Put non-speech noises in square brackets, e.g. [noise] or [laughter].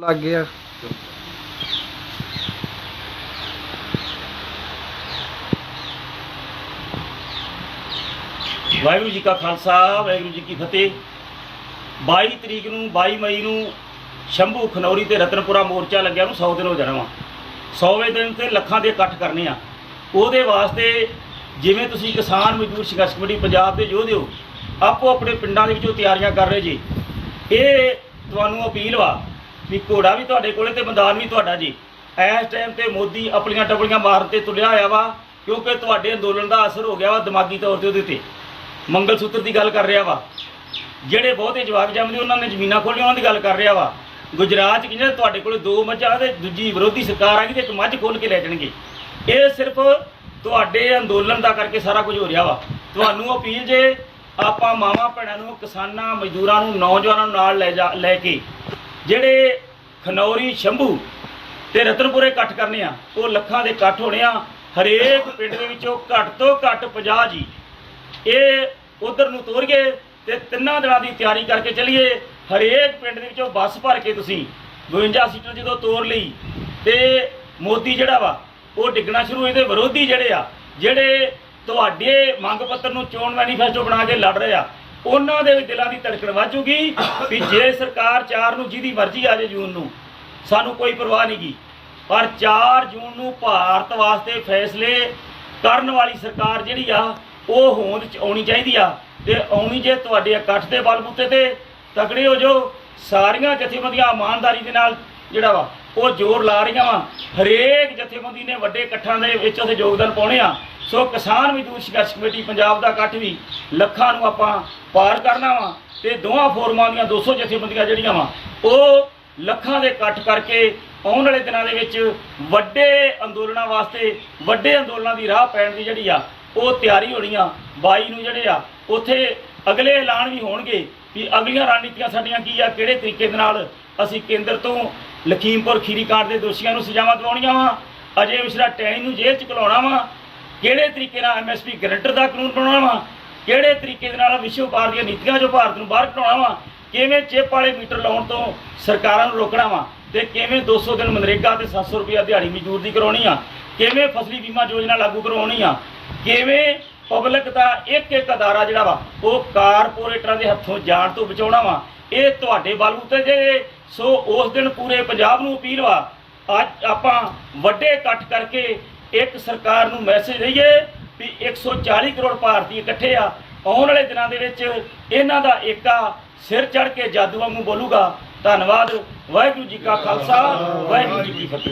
ਲੱਗ ਗਿਆ। ਵਾਹਿਗੁਰੂ ਜੀ ਕਾ ਖਾਲਸਾ, ਵਾਹਿਗੁਰੂ ਜੀ ਕੀ ਫਤਿਹ। 22 ਤਰੀਕ ਨੂੰ 22 ਮਈ ਨੂੰ ਸ਼ੰਭੂ ਖਨੌਰੀ ਤੇ ਰਤਨਪੁਰਾ ਮੋਰਚਾ ਲੱਗਿਆ ਨੂੰ 100 ਦਿਨ ਹੋ ਜਾਣਾ ਵਾ 100ਵੇਂ ਦਿਨ ਤੇ ਲੱਖਾਂ ਦੇ ਇਕੱਠ ਕਰਨੇ ਆ। ਉਹਦੇ ਵਾਸਤੇ ਜਿਵੇਂ ਤੁਸੀਂ ਕਿਸਾਨ ਮਜ਼ਦੂਰ ਸੰਘਰਸ਼ ਕਮੇਟੀ ਪੰਜਾਬ ਦੇ ਯੋਧੇ ਹੋ ਆਪੋ ਆਪਣੇ ਪਿੰਡਾਂ ਦੇ ਵਿੱਚੋਂ ਤਿਆਰੀਆਂ ਕਰ ਰਹੇ ਜੀ। ਇਹ ਤੁਹਾਨੂੰ ਅਪੀਲ ਵਾ ਵੀ ਘੋੜਾ ਵੀ ਤੁਹਾਡੇ ਕੋਲੇ ਤੇ ਮੈਦਾਨ ਵੀ ਤੁਹਾਡਾ ਜੀ। ਇਸ ਟਾਈਮ ਤੇ ਮੋਦੀ ਆਪਣੀਆਂ ਟਪਲੀਆਂ ਮਾਰਨ ਤੇ ਤੁਲਿਆ ਹੋਇਆ ਵਾ, ਕਿਉਂਕਿ ਤੁਹਾਡੇ ਅੰਦੋਲਨ ਦਾ ਅਸਰ ਹੋ ਗਿਆ ਵਾ ਦਿਮਾਗੀ ਤੌਰ ਤੇ ਉਹਦੇ ਤੇ। ਮੰਗਲ ਸੂਤਰ ਦੀ ਗੱਲ ਕਰ ਰਿਹਾ ਵਾ। ਜਿਹੜੇ ਬਹੁਤੇ ਜਵਾਕ ਜੰਮਦੇ, ਉਹਨਾਂ ਨੇ ਜ਼ਮੀਨਾਂ ਖੋਲੀਆਂ, ਉਹਨਾਂ ਦੀ ਗੱਲ ਕਰ ਰਿਹਾ ਵਾ। ਗੁਜਰਾਤ 'ਚ ਕਹਿੰਦੇ ਤੁਹਾਡੇ ਕੋਲ ਦੋ ਮੱਝਾਂ ਤੇ ਦੂਜੀ ਵਿਰੋਧੀ ਸਰਕਾਰ ਆ ਗਈ ਤੇ ਇੱਕ ਮੱਝ ਖੋਲ ਕੇ ਲੈ ਜਾਣਗੇ। ਇਹ ਸਿਰਫ ਤੁਹਾਡੇ ਅੰਦੋਲਨ ਦਾ ਕਰਕੇ ਸਾਰਾ ਕੁਝ ਹੋ ਰਿਹਾ ਵਾ। ਤੁਹਾਨੂੰ ਅਪੀਲ ਜੇ ਆਪਾਂ ਮਾਵਾਂ, ਭੈਣਾਂ ਨੂੰ, ਕਿਸਾਨਾਂ, ਮਜ਼ਦੂਰਾਂ ਨੂੰ, ਨੌਜਵਾਨਾਂ ਨੂੰ ਨਾਲ ਲੈ ਜਾ, ਲੈ ਕੇ ਜਿਹੜੇ ਖਨੌਰੀ, ਸ਼ੰਭੂ ਤੇ ਰਤਨਪੁਰੇ ਇਕੱਠ ਕਰਨੇ ਆ, ਉਹ ਲੱਖਾਂ ਦੇ ਇਕੱਠ ਹੋਣੇ ਆ। ਹਰੇਕ ਪਿੰਡ ਦੇ ਵਿੱਚੋਂ ਘੱਟ ਤੋਂ ਘੱਟ 50 ਜੀ। ਇਹ ਉਧਰ ਨੂੰ ਤੋਰੀਏ ਤੇ ਤਿੰਨਾਂ ਦਿਨਾਂ ਦੀ ਤਿਆਰੀ ਕਰਕੇ ਚੱਲੀਏ। ਹਰੇਕ ਪਿੰਡ ਦੇ ਵਿੱਚੋਂ ਬੱਸ ਭਰ ਕੇ ਤੁਸੀਂ 52 ਸੀਟਰ ਜਦੋਂ ਤੋਰ ਲਈ ਤੇ ਮੋਦੀ ਜਿਹੜਾ ਵਾ, ਉਹ ਡਿੱਗਣਾ ਸ਼ੁਰੂ ਹੋਏ ਤੇ ਵਿਰੋਧੀ ਜਿਹੜੇ ਆ, ਜਿਹੜੇ ਤੁਹਾਡੇ ਮੰਗ ਪੱਤਰ ਨੂੰ ਚੋਣ ਮੈਨੀਫੈਸਟੋ ਬਣਾ ਕੇ ਲੜ ਰਹੇ ਆ ਉਹਨਾਂ ਦੇ ਦਿਲਾਂ ਦੀ ਧੜਕਣ ਵੱਜੂਗੀ [coughs] ਵੀ ਜੇ ਸਰਕਾਰ 4 ਨੂੰ ਜਿਹਦੀ ਮਰਜ਼ੀ ਆ ਜੇ ਜੂਨ ਨੂੰ ਸਾਨੂੰ ਕੋਈ ਪਰਵਾਹ ਨਹੀਂ ਗੀ। ਪਰ 4 ਜੂਨ ਨੂੰ ਭਾਰਤ ਵਾਸਤੇ ਫੈਸਲੇ ਕਰਨ ਵਾਲੀ ਸਰਕਾਰ ਜਿਹੜੀ ਆ ਉਹ ਹੋਂਦ ਚ ਆਉਣੀ ਚਾਹੀਦੀ ਆ। ਤੇ ਆਉਣੀ ਜੇ ਤੁਹਾਡੇ ਇਕੱਠ ਦੇ ਬਲਬੂਤੇ ਤੇ ਤਕੜੇ ਹੋ ਜੋ ਸਾਰੀਆਂ ਜਥੇਬੰਦੀਆਂ ਇਮਾਨਦਾਰੀ ਦੇ ਨਾਲ ਜਿਹੜਾ ਵਾ ਉਹ ਜ਼ੋਰ ਲਾ ਰਹੀਆਂ ਵਾ। ਹਰੇਕ ਜਥੇਬੰਦੀ ਨੇ ਵੱਡੇ ਇਕੱਠਾਂ ਦੇ ਵਿੱਚ ਉਹਦੇ ਯੋਗਦਾਨ ਪਾਉਣੇ ਆ। ਸੋ ਕਿਸਾਨ ਮਜ਼ਦੂਰ ਸੰਘਰਸ਼ ਕਮੇਟੀ ਪੰਜਾਬ ਦਾ ਇਕੱਠ ਵੀ ਲੱਖਾਂ ਨੂੰ ਆਪਾਂ ਪਾਰ ਕਰਨਾ ਵਾ ਤੇ ਦੋਹਾਂ ਫੋਰਮਾਂ ਦੀਆਂ 200 ਜਥੇਬੰਦੀਆਂ ਜਿਹੜੀਆਂ ਵਾ, ਉਹ ਲੱਖਾਂ ਦੇ ਇਕੱਠ ਕਰਕੇ ਆਉਣ ਵਾਲੇ ਦਿਨਾਂ ਦੇ ਵਿੱਚ ਵੱਡੇ ਅੰਦੋਲਨਾਂ ਵਾਸਤੇ, ਵੱਡੇ ਅੰਦੋਲਨਾਂ ਦੀ ਰਾਹ ਪੈਣ ਦੀ ਜਿਹੜੀ ਆ, ਉਹ ਤਿਆਰੀ ਹੋਣੀ ਆ 22 ਨੂੰ ਜਿਹੜੇ ਆ, ਉੱਥੇ ਅਗਲੇ ਐਲਾਨ ਵੀ ਹੋਣਗੇ ਵੀ ਅਗਲੀਆਂ ਰਣਨੀਤੀਆਂ ਸਾਡੀਆਂ ਕੀ ਆ, ਕਿਹੜੇ ਤਰੀਕੇ ਦੇ ਨਾਲ ਅਸੀਂ ਕੇਂਦਰ ਤੋਂ ਲਖੀਮਪੁਰ ਖੀਰੀ ਕਾਂਡ ਦੇ ਦੋਸ਼ੀਆਂ ਨੂੰ ਸਜ਼ਾਵਾਂ ਦਿਵਾਉਣੀਆਂ ਵਾ। ਅਜੇ ਮਿਸ਼ਰਾ ਟੈਣੀ ਨੂੰ ਜੇਲ੍ਹ ਚ ਘਲਾਉਣਾ ਵਾ। ਕਿਹੜੇ ਤਰੀਕੇ ਨਾਲ ਐਮਐਸਪੀ ਗਰੰਟਰ ਦਾ ਕਾਨੂੰਨ ਬਣਾਉਣਾ ਵਾ? ਕਿਹੜੇ ਤਰੀਕੇ ਦੇ ਨਾਲ ਵਿਸ਼ਵ ਵਪਾਰ ਦੀਆਂ ਨੀਤੀਆਂ ਜੋ ਭਾਰਤ ਨੂੰ ਬਾਹਰ ਕਢਾਉਣਾ ਵਾ? ਕਿਵੇਂ ਚਿੱਪ ਵਾਲੇ ਮੀਟਰ ਲਾਉਣ ਤੋਂ ਸਰਕਾਰਾਂ ਨੂੰ ਰੋਕਣਾ ਵਾ? ਤੇ ਕਿਵੇਂ 200 ਦਿਨ ਮਨਰੇਗਾ ਤੇ 700 ਰੁਪਇਆ ਦਿਹਾੜੀ ਮਜ਼ਦੂਰ ਦੀ ਕਰਾਉਣੀ ਆ? ਕਿਵੇਂ ਫਸਲੀ ਬੀਮਾ ਯੋਜਨਾ ਲਾਗੂ ਕਰਵਾਉਣੀ ਆ? ਕਿਵੇਂ ਪਬਲਿਕ ਦਾ ਇੱਕ ਇੱਕ ਅਦਾਰਾ ਜਿਹੜਾ ਵਾ, ਉਹ ਕਾਰਪੋਰੇਟਰਾਂ ਦੇ ਹੱਥੋਂ ਜਾਣ ਤੋਂ ਬਚਾਉਣਾ ਵਾ? ਇਹ ਤੁਹਾਡੇ ਬਲਬੂਤੇ ਜੇ। ਸੋ ਉਸ ਦਿਨ ਪੂਰੇ ਪੰਜਾਬ ਨੂੰ ਅਪੀਲ ਵਾ, ਅੱਜ ਆਪਾਂ ਵੱਡੇ ਇਕੱਠ ਕਰਕੇ ਇੱਕ ਸਰਕਾਰ ਨੂੰ ਮੈਸੇਜ ਦਈਏ ਵੀ 140 ਕਰੋੜ ਭਾਰਤੀ ਇਕੱਠੇ ਆ। ਆਉਣ ਵਾਲੇ ਦਿਨਾਂ ਦੇ ਵਿੱਚ ਇਹਨਾਂ ਦਾ ਏਕਾ ਸਿਰ ਚੜ ਕੇ ਜਾਦੂ ਵਾਂਗੂ ਬੋਲੂਗਾ। ਧੰਨਵਾਦ। ਵਾਹਿਗੁਰੂ ਜੀ ਕਾ ਖਾਲਸਾ, ਵਾਹਿਗੁਰੂ ਜੀ ਕੀ ਫਤਿਹ।